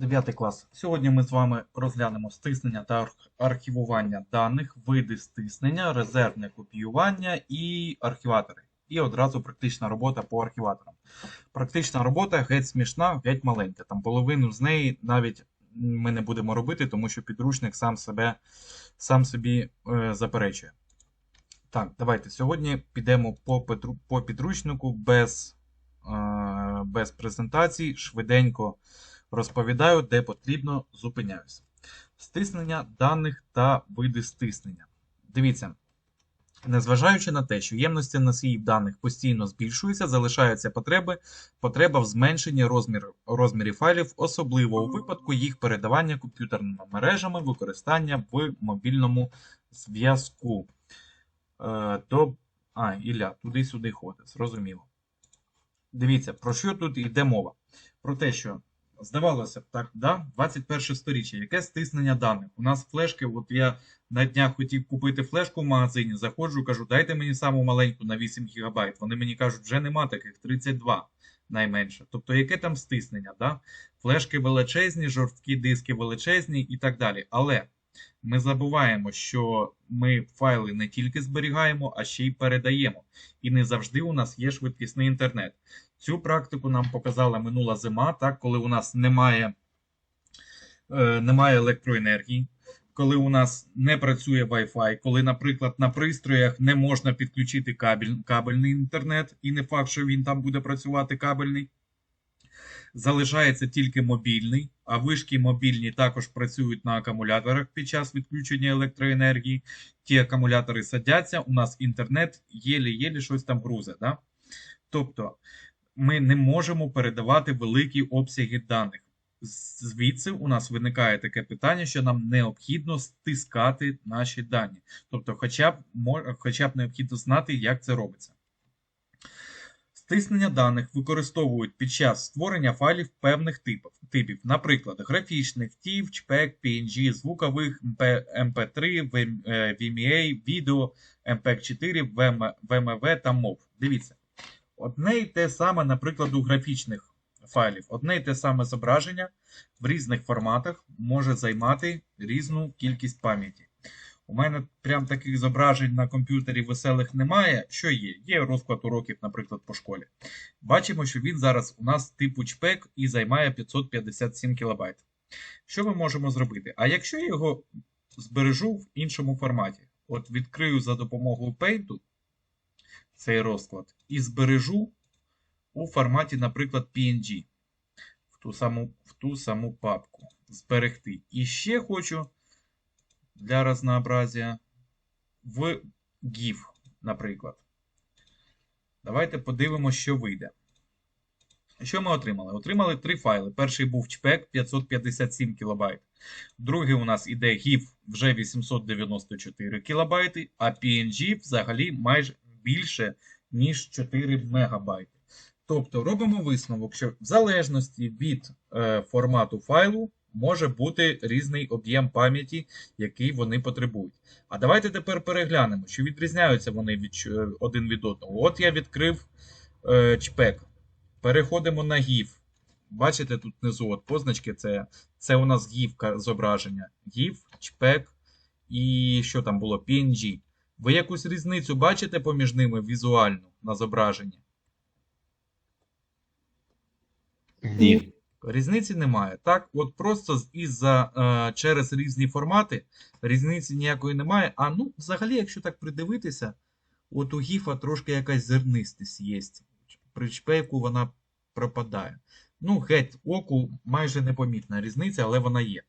9 клас. Сьогодні ми з вами розглянемо стиснення та архівування даних, види стиснення, резервне копіювання і архіватори. І одразу практична робота по архіваторам. Практична робота геть смішна, геть маленька. Там половину з неї навіть ми не будемо робити, тому що підручник сам себе сам собі е, заперечує. Так, давайте сьогодні підемо по, по підручнику без, е, без презентацій, швиденько розповідаю, де потрібно, зупиняюся. Стиснення даних та види стиснення. Дивіться, незважаючи на те, що ємності носіїв даних постійно збільшуються, залишаються потреби, потреба в зменшенні розмір, розмірів файлів, особливо у випадку їх передавання комп'ютерними мережами, використання в мобільному зв'язку. Е, то, а, Ілля, туди-сюди ходить, зрозуміло. Дивіться, про що тут йде мова? Про те, що здавалося б, так, да, 21 сторіччя, яке стиснення даних? У нас флешки, от я на днях хотів купити флешку в магазині, заходжу, кажу, дайте мені саму маленьку на 8 ГБ. Вони мені кажуть, вже нема таких 32 найменше. Тобто, яке там стиснення? Да? Флешки величезні, жорсткі диски величезні і так далі. Але ми забуваємо, що ми файли не тільки зберігаємо, а ще й передаємо. І не завжди у нас є швидкісний інтернет. Цю практику нам показала минула зима, так, коли у нас немає, е, немає електроенергії, коли у нас не працює Wi-Fi, коли, наприклад, на пристроях не можна підключити кабель, кабельний інтернет, і не факт, що він там буде працювати кабельний. Залишається тільки мобільний, а вишки мобільні також працюють на акумуляторах під час відключення електроенергії. Ті акумулятори садяться, у нас інтернет єлі-єлі щось там грузе. Да? Тобто ми не можемо передавати великі обсяги даних. Звідси у нас виникає таке питання, що нам необхідно стискати наші дані. Тобто, хоча б, хоча б необхідно знати, як це робиться. Стиснення даних використовують під час створення файлів певних типів, типів наприклад, графічних, TIFF, JPEG, PNG, звукових, MP3, е, VMA, відео, MPEG-4, VM- VMV та MOV. Дивіться, одне і те саме, наприклад, у графічних файлів, одне і те саме зображення в різних форматах може займати різну кількість пам'яті. У мене прям таких зображень на комп'ютері веселих немає. Що є? Є розклад уроків, наприклад, по школі. Бачимо, що він зараз у нас типу чпек і займає 557 кБ. Що ми можемо зробити? А якщо я його збережу в іншому форматі, от відкрию за допомогою Paint цей розклад і збережу у форматі, наприклад, PNG в ту саму, в ту саму папку. Зберегти. І ще хочу для разнообразия в GIF, наприклад. Давайте подивимося, що вийде. Що ми отримали? Отримали три файли. Перший був чпек 557 кБ. Другий у нас іде GIF вже 894 кБ, а PNG взагалі майже більше, ніж 4 МБ. Тобто робимо висновок, що в залежності від е, формату файлу може бути різний об'єм пам'яті, який вони потребують. А давайте тепер переглянемо, чи відрізняються вони від, один від одного. От я відкрив е, чпек. Переходимо на GIF. Бачите, тут внизу от позначки, це, це у нас GIF зображення. GIF, чпек і що там було? PNG. Ви якусь різницю бачите поміж ними візуально на зображенні? Ні. Різниці немає. Так, от просто із-за е, через різні формати різниці ніякої немає. А ну, взагалі, якщо так придивитися, от у гіфа трошки якась зернистість є. При чпейку вона пропадає. Ну, геть, оку майже непомітна різниця, але вона є.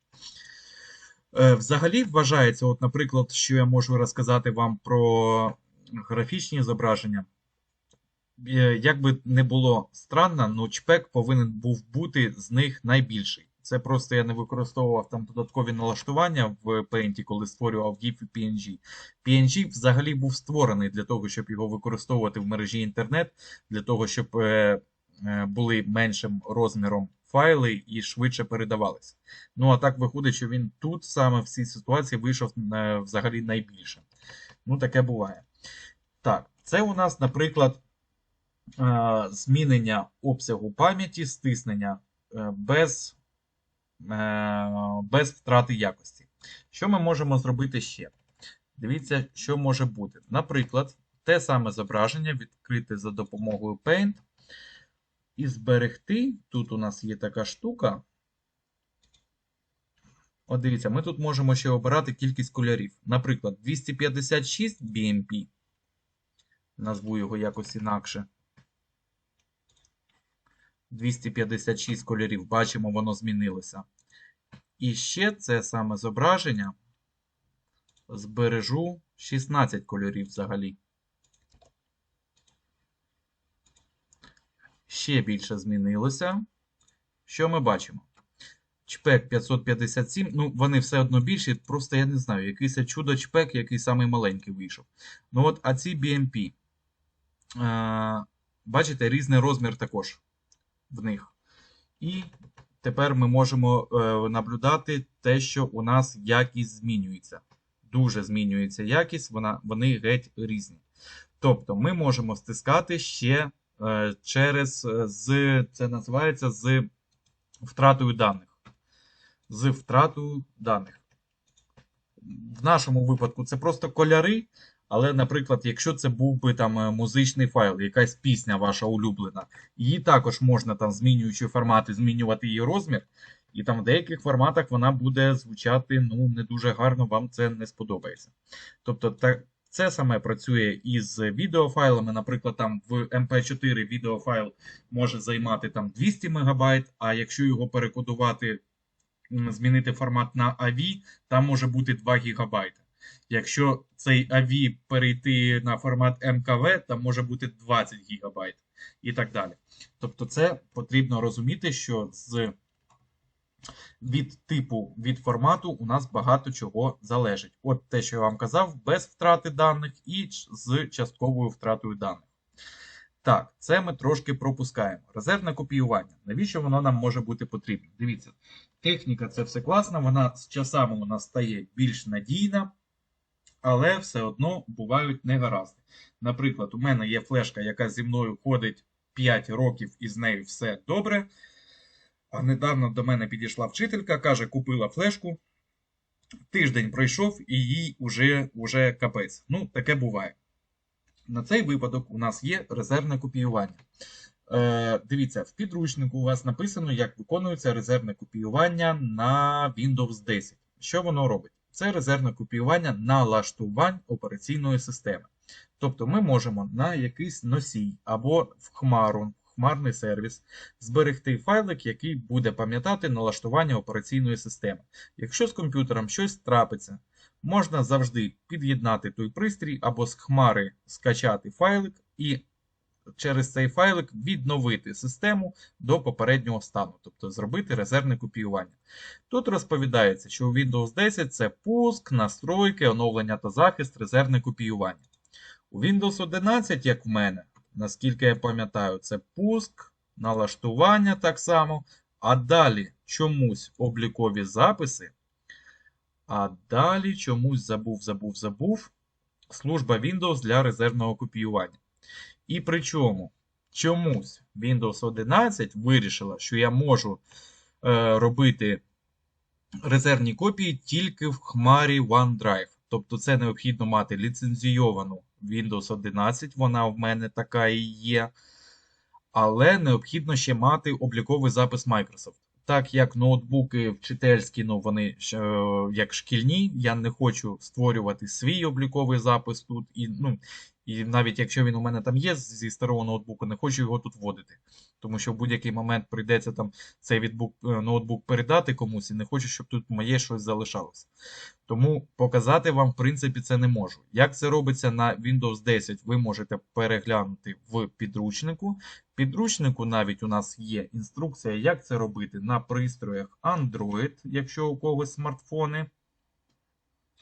Е, взагалі вважається, от, наприклад, що я можу розказати вам про графічні зображення. Е, Як би не було странно, ну чпек повинен був бути з них найбільший. Це просто я не використовував там додаткові налаштування в Paint, коли створював GIF і PNG. PNG взагалі був створений для того, щоб його використовувати в мережі інтернет, для того, щоб е, е, були меншим розміром файли і швидше передавалися. Ну а так виходить, що він тут саме в цій ситуації вийшов взагалі найбільше. Ну, таке буває. Так, це у нас, наприклад, змінення обсягу пам'яті, стиснення е, без без втрати якості. Що ми можемо зробити ще? Дивіться, що може бути. Наприклад, те саме зображення відкрити за допомогою Paint і зберегти. Тут у нас є така штука. От дивіться, ми тут можемо ще обирати кількість кольорів. Наприклад, 256 BMP. Назву його якось інакше. 256 кольорів. Бачимо, воно змінилося. І ще це саме зображення збережу 16 кольорів взагалі. Ще більше змінилося. Що ми бачимо? Чпек 557. Ну, вони все одно більші, просто я не знаю, якийсь чудо чпек, який самий маленький вийшов. Ну от, а ці BMP. Е, бачите, різний розмір також в них. І тепер ми можемо е, наблюдати те, що у нас якість змінюється. Дуже змінюється якість, вона, вони геть різні. Тобто ми можемо стискати ще е, через е, з, це називається з втратою даних. З втратою даних. В нашому випадку це просто кольори. Але, наприклад, якщо це був би там е, музичний файл, якась пісня ваша улюблена, її також можна там, змінюючи формати, змінювати її розмір. І там в деяких форматах вона буде звучати ну, не дуже гарно, вам це не сподобається. Тобто, це саме працює із відеофайлами. Наприклад, там в MP4 відеофайл може займати там 200 МБ, а якщо його перекодувати, змінити формат на AV, там може бути 2 ГБ. Якщо цей AV перейти на формат МКВ, там може бути 20 ГБ і так далі. Тобто, це потрібно розуміти, що з від типу, від формату у нас багато чого залежить. От те, що я вам казав, без втрати даних і з частковою втратою даних. Так, це ми трошки пропускаємо. Резервне копіювання. Навіщо воно нам може бути потрібно? Дивіться, техніка це все класно, вона з часами у нас стає більш надійна, але все одно бувають негаразди. Наприклад, у мене є флешка, яка зі мною ходить 5 років і з нею все добре. А недавно до мене підійшла вчителька, каже, купила флешку. Тиждень пройшов і їй уже, уже капець. Ну, таке буває. На цей випадок у нас є резервне копіювання. Е, дивіться, в підручнику у вас написано, як виконується резервне копіювання на Windows 10. Що воно робить? Це резервне копіювання налаштувань операційної системи. Тобто ми можемо на якийсь носій або в хмару, хмарний сервіс, зберегти файлик, який буде пам'ятати налаштування операційної системи. Якщо з комп'ютером щось трапиться, можна завжди під'єднати той пристрій або з хмари скачати файлик і через цей файлик відновити систему до попереднього стану, тобто зробити резервне копіювання. Тут розповідається, що у Windows 10 це пуск, настройки, оновлення та захист, резервне копіювання. У Windows 11, як в мене, наскільки я пам'ятаю, це пуск, налаштування так само, а далі чомусь облікові записи. А далі чомусь забув, забув, забув. Служба Windows для резервного копіювання. І причому чомусь Windows 11 вирішила, що я можу е, робити резервні копії тільки в хмарі OneDrive. Тобто це необхідно мати ліцензійовану Windows 11, вона в мене така і є. Але необхідно ще мати обліковий запис Microsoft. Так як ноутбуки вчительські, ну вони е, як шкільні, я не хочу створювати свій обліковий запис тут. І, ну, і навіть якщо він у мене там є зі старого ноутбуку, не хочу його тут вводити. Тому що в будь-який момент прийдеться там цей відбук, е, ноутбук передати комусь і не хочу, щоб тут моє щось залишалося. Тому показати вам, в принципі, це не можу. Як це робиться на Windows 10, ви можете переглянути в підручнику. В підручнику навіть у нас є інструкція, як це робити на пристроях Android, якщо у когось смартфони.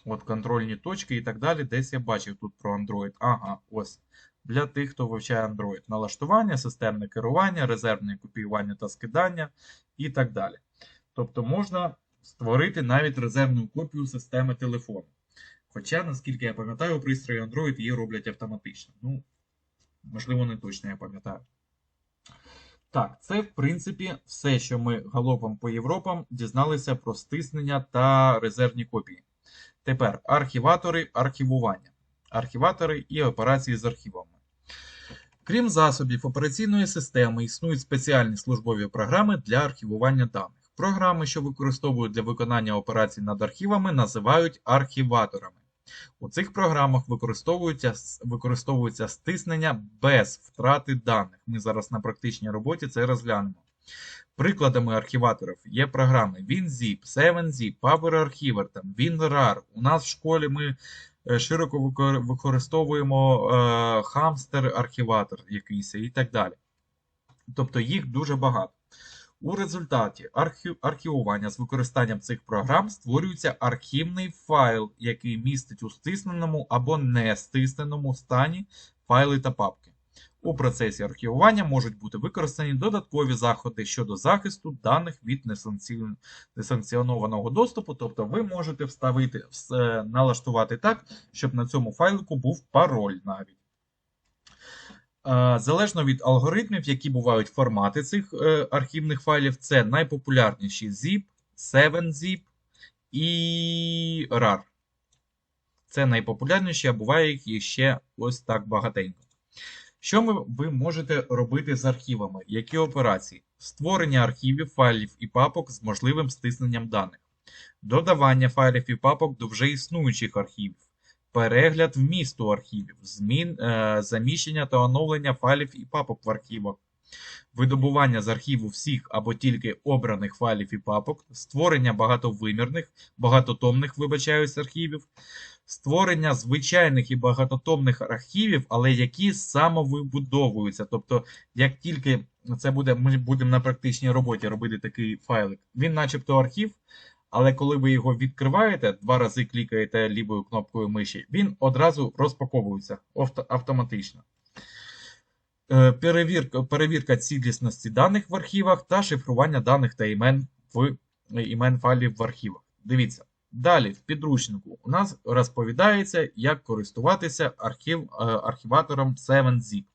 От контрольні точки і так далі. Десь я бачив тут про Android. Ага, ось. Для тих, хто вивчає Android. Налаштування, системне керування, резервне копіювання та скидання і так далі. Тобто можна створити навіть резервну копію системи телефону. Хоча, наскільки я пам'ятаю, пристрої Android її роблять автоматично. Ну, можливо, не точно я пам'ятаю. Так, це в принципі все, що ми галопом по Європам дізналися про стиснення та резервні копії. Тепер архіватори архівування, архіватори і операції з архівами. Крім засобів операційної системи, існують спеціальні службові програми для архівування даних. Програми, що використовують для виконання операцій над архівами, називають архіваторами. У цих програмах використовується, використовується стиснення без втрати даних. Ми зараз на практичній роботі це розглянемо. Прикладами архіваторів є програми WinZip, 7zip, PowerArchiver, WinRAR. У нас в школі ми е, широко використовуємо е, хамстер-архіватор якийсь і так далі. Тобто їх дуже багато. У результаті архівування з використанням цих програм створюється архівний файл, який містить у стисненому або не стисненому стані файли та папки. У процесі архівування можуть бути використані додаткові заходи щодо захисту даних від несанкціонованого доступу, тобто ви можете вставити, налаштувати так, щоб на цьому файлику був пароль навіть. Е, Залежно від алгоритмів, які бувають формати цих е, архівних файлів, це найпопулярніші zip, 7zip і RAR. Це найпопулярніші, а буває їх ще ось так багатенько. Що ви можете робити з архівами? Які операції? Створення архівів, файлів і папок з можливим стисненням даних, додавання файлів і папок до вже існуючих архівів, перегляд вмісту архівів, змін, е, заміщення та оновлення файлів і папок в архівах, видобування з архіву всіх або тільки обраних файлів і папок, створення багатовимірних, багатотомних, вибачаюсь, архівів, створення звичайних і багатотомних архівів, але які самовибудовуються. Тобто, як тільки це буде, ми будемо на практичній роботі робити такий файлик, він начебто архів, але коли ви його відкриваєте, два рази клікаєте лівою кнопкою миші, він одразу розпаковується автоматично. Е, Перевірка, перевірка цілісності даних в архівах та шифрування даних та імен в імен файлів в архівах. Дивіться. Далі в підручнику у нас розповідається, як користуватися архів, е, архіватором 7zip.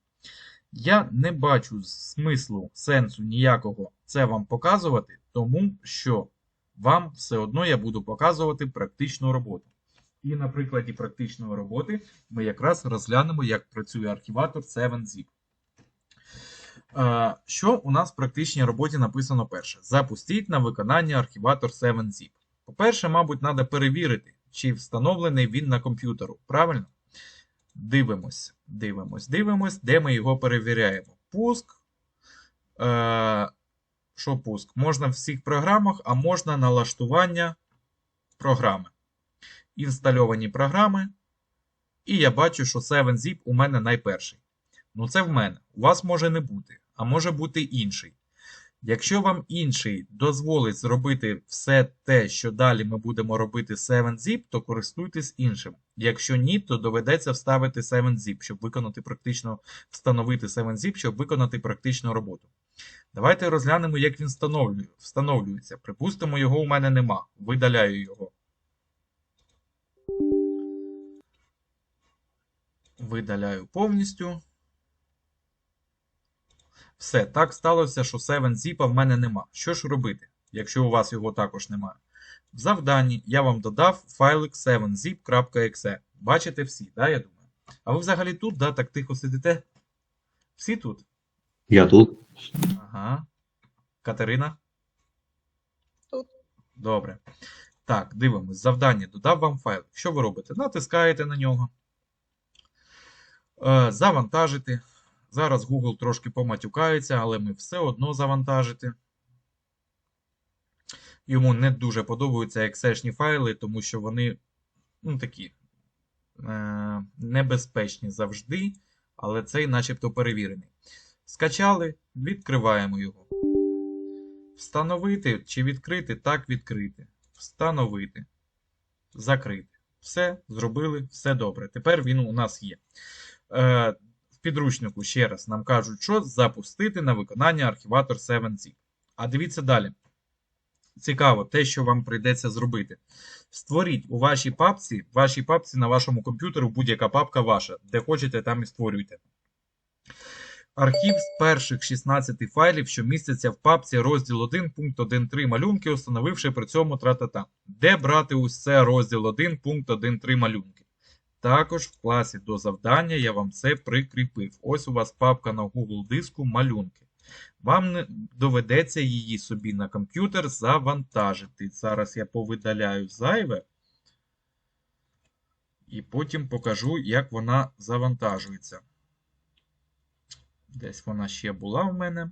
Я не бачу смислу, сенсу ніякого це вам показувати, тому що вам все одно я буду показувати практичну роботу. І на прикладі практичної роботи ми якраз розглянемо, як працює архіватор 7zip. Е, Що у нас в практичній роботі написано перше? Запустіть на виконання архіватор 7zip. По-перше, мабуть, треба перевірити, чи встановлений він на комп'ютеру. Правильно? Дивимось, дивимось, дивимось, де ми його перевіряємо. Пуск. Е, що пуск? Можна в всіх програмах, а можна налаштування програми. Інстальовані програми. І я бачу, що 7zip у мене найперший. Ну, це в мене. У вас може не бути, а може бути інший. Якщо вам інший дозволить зробити все те, що далі ми будемо робити 7zip, то користуйтесь іншим. Якщо ні, то доведеться вставити 7zip, щоб виконати практично встановити 7zip, щоб виконати практичну роботу. Давайте розглянемо, як він встановлюється. Припустимо, його у мене нема. Видаляю його. Видаляю повністю. Все, так сталося, що 7zip в мене нема. Що ж робити, якщо у вас його також немає? В завданні я вам додав файлик 7zip.exe. Бачите всі, да, я думаю. А ви взагалі тут, да, так тихо сидите? Всі тут? Я тут. Ага. Катерина? Тут. Добре. Так, дивимось. Завдання додав вам файл. Що ви робите? Натискаєте на нього. Е, завантажити. Зараз Google трошки поматюкається, але ми все одно завантажити. Йому не дуже подобаються ексешні файли, тому що вони ну, такі е, небезпечні завжди, але цей начебто перевірений. Скачали, відкриваємо його. Встановити чи відкрити, так відкрити. Встановити. Закрити. Все, зробили, все добре. Тепер він у нас є. Е, підручнику ще раз нам кажуть, що запустити на виконання архіватор 7zip. А дивіться далі. Цікаво, те, що вам прийдеться зробити. Створіть у вашій папці, в вашій папці на вашому комп'ютері будь-яка папка ваша, де хочете, там і створюйте. Архів з перших 16 файлів, що містяться в папці розділ 1, пункт 1.3 малюнки, установивши при цьому тра-та-та. Де брати усе розділ 1, пункт 1.3 малюнки? Також в класі до завдання я вам це прикріпив. Ось у вас папка на Google диску малюнки. Вам доведеться її собі на комп'ютер завантажити. Зараз я повидаляю зайве. І потім покажу, як вона завантажується. Десь вона ще була в мене.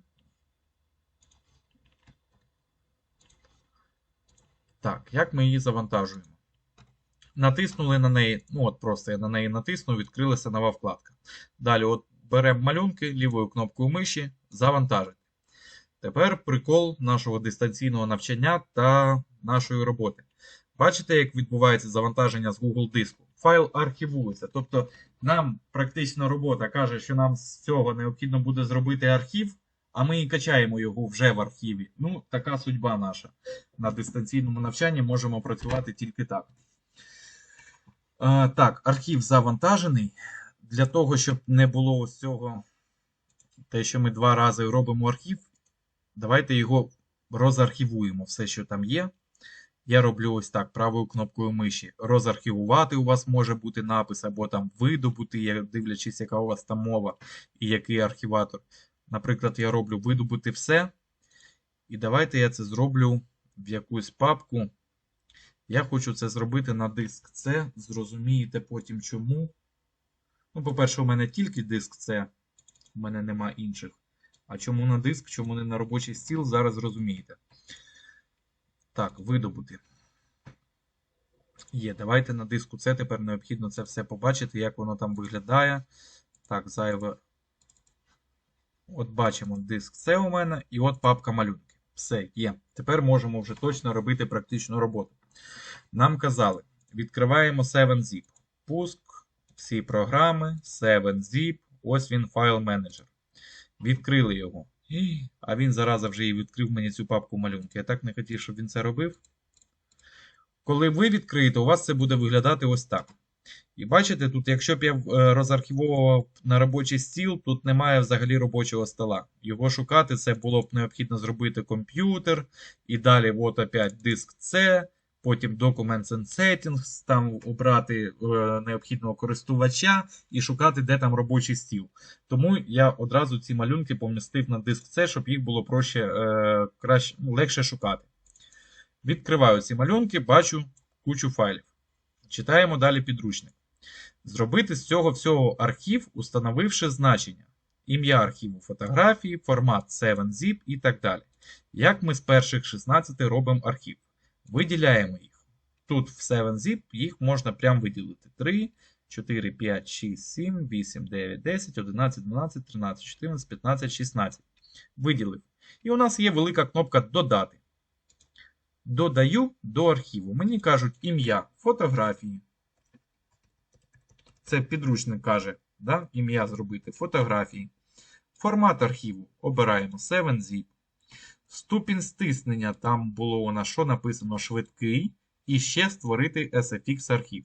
Так, як ми її завантажуємо? Натиснули на неї, ну от просто я на неї натиснув, відкрилася нова вкладка. Далі, от беремо малюнки лівою кнопкою миші, завантажити. Тепер прикол нашого дистанційного навчання та нашої роботи. Бачите, як відбувається завантаження з Google диску? Файл архівується. Тобто нам практична робота каже, що нам з цього необхідно буде зробити архів, а ми і качаємо його вже в архіві. Ну, така судьба наша. На дистанційному навчанні можемо працювати тільки так. Так, архів завантажений. Для того, щоб не було ось цього, те, що ми два рази робимо архів, давайте його розархівуємо, все, що там є. Я роблю ось так правою кнопкою миші. Розархівувати у вас може бути напис, або там видобути, дивлячись, яка у вас там мова і який архіватор. Наприклад, я роблю видобути все. І давайте я це зроблю в якусь папку. Я хочу це зробити на диск C. Зрозумієте потім чому. Ну, по-перше, у мене тільки диск C, у мене нема інших. А чому на диск, чому не на робочий стіл, зараз зрозумієте. Так, видобути. Є, давайте на диску C тепер необхідно це все побачити, як воно там виглядає. Так, зайве. От бачимо диск C у мене, і от папка малюнки. Все, є. Тепер можемо вже точно робити практичну роботу. Нам казали, відкриваємо 7zip. Пуск, всі програми, 7zip, ось він файл менеджер. Відкрили його. А він зараза вже і відкрив мені цю папку малюнки. Я так не хотів, щоб він це робив. Коли ви відкриєте, у вас це буде виглядати ось так. І бачите, тут, якщо б я е, розархівовував на робочий стіл, тут немає взагалі робочого стола. Його шукати це було б необхідно зробити комп'ютер, і далі от опять диск C, потім Documents and Settings, там обрати е, необхідного користувача і шукати, де там робочий стіл. Тому я одразу ці малюнки помістив на диск C, щоб їх було проще, е, краще, ну, легше шукати. Відкриваю ці малюнки, бачу кучу файлів. Читаємо далі підручник. Зробити з цього всього архів, установивши значення. Ім'я архіву фотографії, формат 7zip і так далі. Як ми з перших 16 робимо архів? Виділяємо їх. Тут в 7zip їх можна прямо виділити. 3, 4, 5, 6, 7, 8, 9, 10, 11, 12, 13, 14, 15, 16. Виділив. І у нас є велика кнопка Додати. Додаю до архіву. Мені кажуть ім'я фотографії. Це підручник каже, да? ім'я зробити фотографії. Формат архіву обираємо 7zip. Ступінь стиснення там було у нас що написано швидкий. І ще створити SFX архів.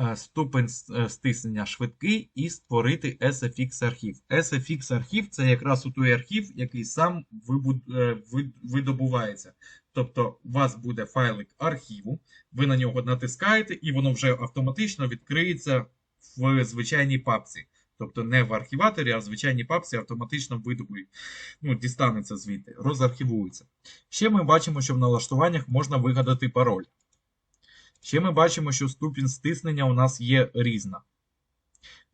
Е, Ступень е, стиснення швидкий і створити SFX архів. SFX архів це якраз у той архів, який сам е, вид- видобувається. Тобто, у вас буде файлик архіву, ви на нього натискаєте, і воно вже автоматично відкриється в звичайній папці. Тобто не в архіваторі, а в звичайній папці автоматично видобує, ну, дістанеться звідти, розархівується. Ще ми бачимо, що в налаштуваннях можна вигадати пароль. Ще ми бачимо, що ступінь стиснення у нас є різна.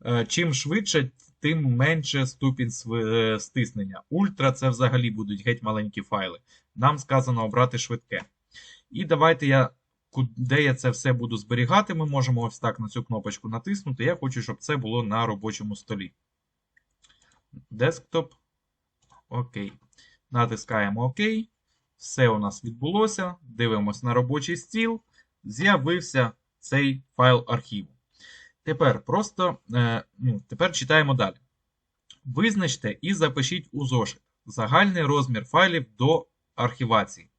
Е, Чим швидше, тим менше ступінь е, стиснення. Ультра це взагалі будуть геть маленькі файли. Нам сказано обрати швидке. І давайте я, де я це все буду зберігати, ми можемо ось так на цю кнопочку натиснути. Я хочу, щоб це було на робочому столі. Десктоп. Окей. Натискаємо ОК. Все у нас відбулося. Дивимось на робочий стіл. З'явився цей файл архіву. Тепер просто е, ну, тепер читаємо далі. Визначте і запишіть у зошит загальний розмір файлів до архівації.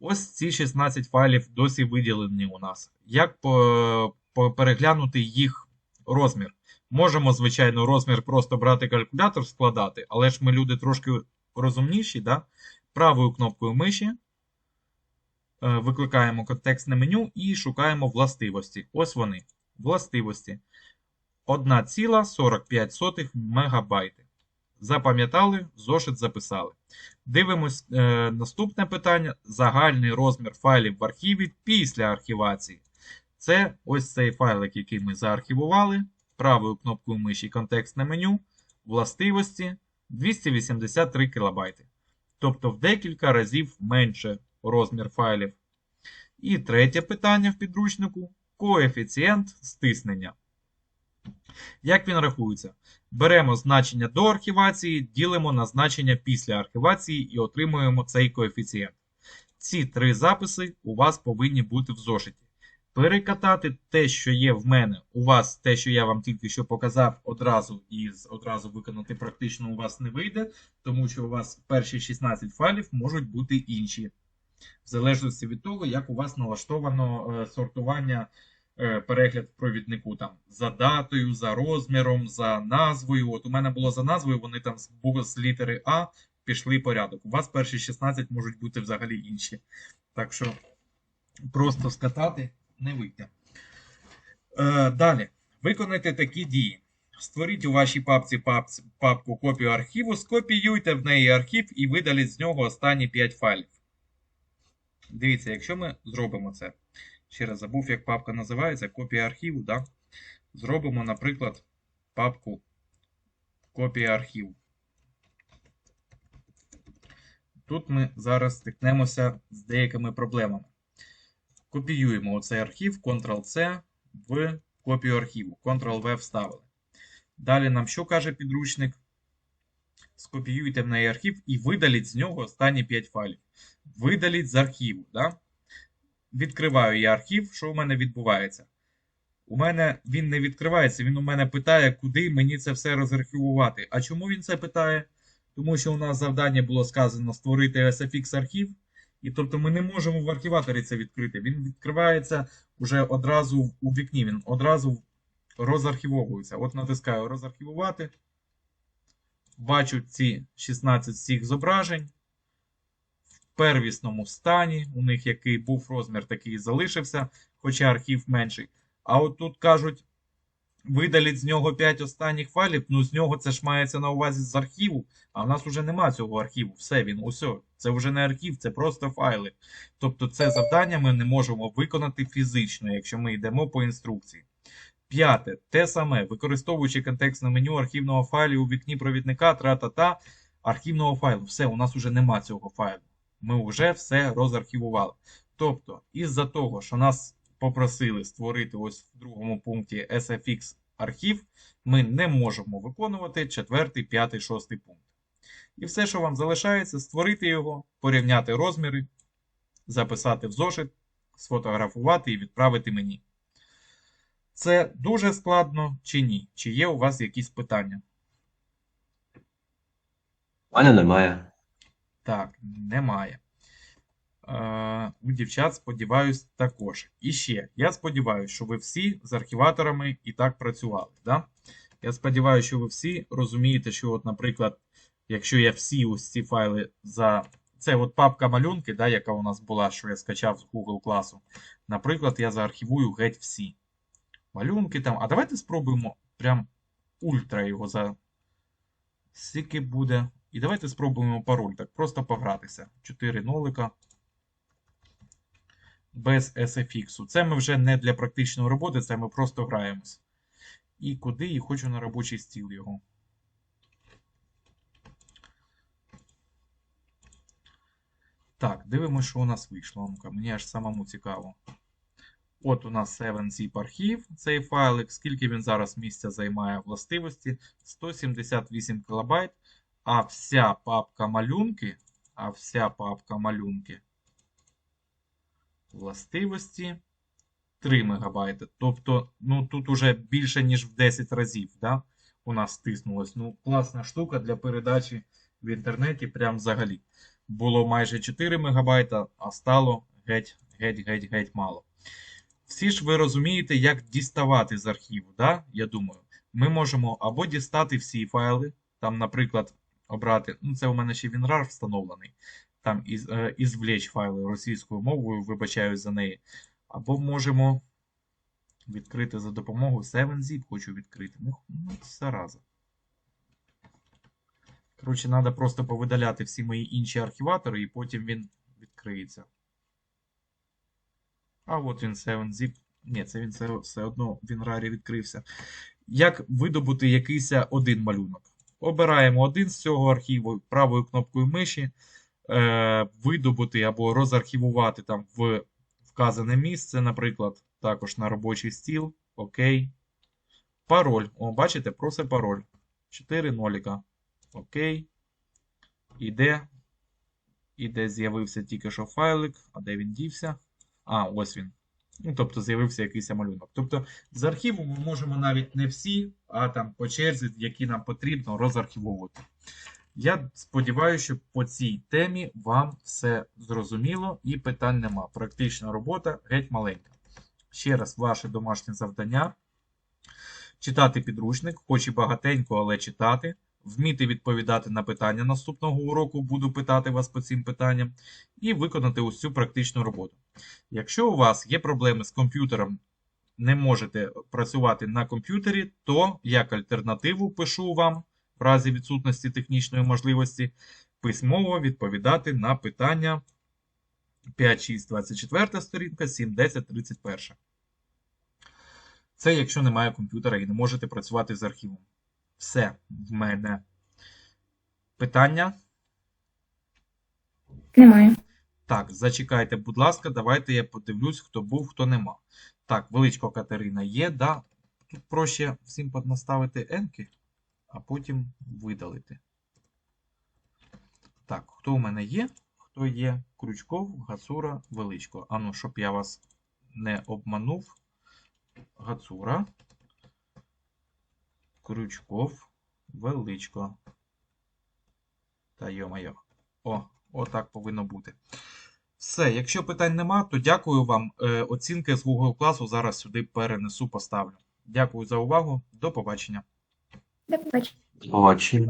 Ось ці 16 файлів досі виділені у нас. Як переглянути їх розмір? Можемо, звичайно, розмір просто брати калькулятор, складати, але ж ми люди трошки розумніші, да? правою кнопкою миші е, викликаємо контекстне меню і шукаємо властивості. Ось вони. Властивості. 1,45 мегабайти. Запам'ятали, в зошит записали. Дивимось е, наступне питання: загальний розмір файлів в архіві після архівації. Це ось цей файлик, який ми заархівували. Правою кнопкою миші контекстне меню, властивості 283 кБ. Тобто в декілька разів менше розмір файлів. І третє питання в підручнику коефіцієнт стиснення. Як він рахується? Беремо значення до архівації, ділимо на значення після архівації і отримуємо цей коефіцієнт. Ці три записи у вас повинні бути в зошиті. Перекатати те, що є в мене, у вас те, що я вам тільки що показав, одразу і одразу виконати практично у вас не вийде, тому що у вас перші 16 файлів можуть бути інші. В залежності від того, як у вас налаштовано е, сортування перегляд в провіднику там за датою, за розміром, за назвою. От у мене було за назвою, вони там з, з літери А пішли порядок. У вас перші 16 можуть бути взагалі інші. Так що просто скатати не вийде. Е, далі. Виконайте такі дії. Створіть у вашій папці- папку копію архіву, скопіюйте в неї архів і видаліть з нього останні 5 файлів. Дивіться, якщо ми зробимо це. Ще раз забув, як папка називається, копія архіву. Да? Зробимо, наприклад, папку копія архіву. Тут ми зараз стикнемося з деякими проблемами. Копіюємо оцей архів, Ctrl-C в копію архіву. Ctrl-V вставили. Далі нам що каже підручник? Скопіюйте в неї архів і видаліть з нього останні 5 файлів. Видаліть з архіву. Да? Відкриваю я архів, що у мене відбувається? У мене він не відкривається, він у мене питає, куди мені це все розархівувати. А чому він це питає? Тому що у нас завдання було сказано створити SFX архів, і тобто ми не можемо в архіваторі це відкрити. Він відкривається вже одразу у вікні, він одразу розархівовується. От натискаю розархівувати. Бачу ці 16 всіх зображень. Первісному стані. У них який був розмір, такий і залишився, хоча архів менший. А от тут кажуть, видаліть з нього 5 останніх файлів. Ну, з нього це ж мається на увазі з архіву. А в нас вже нема цього архіву. Все, він усе. Це вже не архів, це просто файли. Тобто це завдання ми не можемо виконати фізично, якщо ми йдемо по інструкції. П'яте. Те саме, використовуючи контекстне меню архівного файлу у вікні провідника, тра-та-та, архівного файлу. Все, у нас вже нема цього файлу. Ми вже все розархівували. Тобто, із-за того, що нас попросили створити ось в другому пункті SFX архів, ми не можемо виконувати четвертий, п'ятий, шостий пункт. І все, що вам залишається, створити його, порівняти розміри, записати в зошит, сфотографувати і відправити мені. Це дуже складно чи ні? Чи є у вас якісь питання? У мене немає. Так, немає. Е, у дівчат, сподіваюсь, також. І ще, я сподіваюся, що ви всі з архіваторами і так працювали. Да? Я сподіваюся, що ви всі розумієте, що, от, наприклад, якщо я всі ось ці файли за. Це от папка малюнки, да, яка у нас була, що я скачав з Google класу. Наприклад, я заархівую геть всі. Малюнки там. А давайте спробуємо прям ультра його за. Скільки буде. І давайте спробуємо пароль, так просто погратися. 4 нолика. Без SFX. Це ми вже не для практичної роботи, це ми просто граємось. І куди? І хочу на робочий стіл його. Так, дивимося, що у нас вийшло. Мені аж самому цікаво. От у нас 7zip архів, цей файлик. Скільки він зараз місця займає властивості? 178 кБ. А вся папка малюнки, а вся папка малюнки властивості 3 МБ. Тобто, ну тут уже більше, ніж в 10 разів, да? у нас стиснулось. Ну, класна штука для передачі в інтернеті, прям взагалі. Було майже 4 МБ, а стало геть, геть, геть, геть мало. Всі ж ви розумієте, як діставати з архіву, да? я думаю. ми можемо або дістати всі файли, там, наприклад, обрати, ну це у мене ще WinRAR встановлений, там із, е, ізвлечь файли російською мовою, вибачаюсь за неї. Або можемо відкрити за допомогою 7zip, хочу відкрити. Ну, ну зараза. Коротше, треба просто повидаляти всі мої інші архіватори, і потім він відкриється. А от він 7zip. Ні, це він все, все одно в WinRAR відкрився. Як видобути якийсь один малюнок? Обираємо один з цього архіву правою кнопкою миші, е, видобути або розархівувати там в вказане місце, наприклад, також на робочий стіл. Окей. Пароль. О, бачите, просить пароль. 4 ноліка. Окей. Іде. Іде, з'явився тільки що файлик. А де він дівся? А, ось він. Ну, тобто з'явився якийсь малюнок. Тобто з архіву ми можемо навіть не всі, а там по черзі, які нам потрібно, розархівовувати. Я сподіваюся, що по цій темі вам все зрозуміло і питань нема. Практична робота геть маленька. Ще раз, ваше домашнє завдання. Читати підручник, хоч і багатенько, але читати. Вміти відповідати на питання наступного уроку, буду питати вас по цим питанням, і виконати цю практичну роботу. Якщо у вас є проблеми з комп'ютером, не можете працювати на комп'ютері, то як альтернативу пишу вам в разі відсутності технічної можливості письмово відповідати на питання 5, 6, 24 сторінка, 7, 10, 31. Це якщо немає комп'ютера і не можете працювати з архівом. Все в мене. Питання? Немає. Так, зачекайте, будь ласка, давайте я подивлюсь, хто був, хто нема. Так, величко Катерина є, да. Тут проще всім поднаставити енки, а потім видалити. Так, хто у мене є? Хто є? Крючков, Гацура, Величко. Ану, щоб я вас не обманув. Гацура. Крючков, Величко. Та йо-моє. О, отак повинно бути. Все, якщо питань нема, то дякую вам. Е, Оцінки з Google класу зараз сюди перенесу, поставлю. Дякую за увагу. До побачення. До побачення. До Побачення.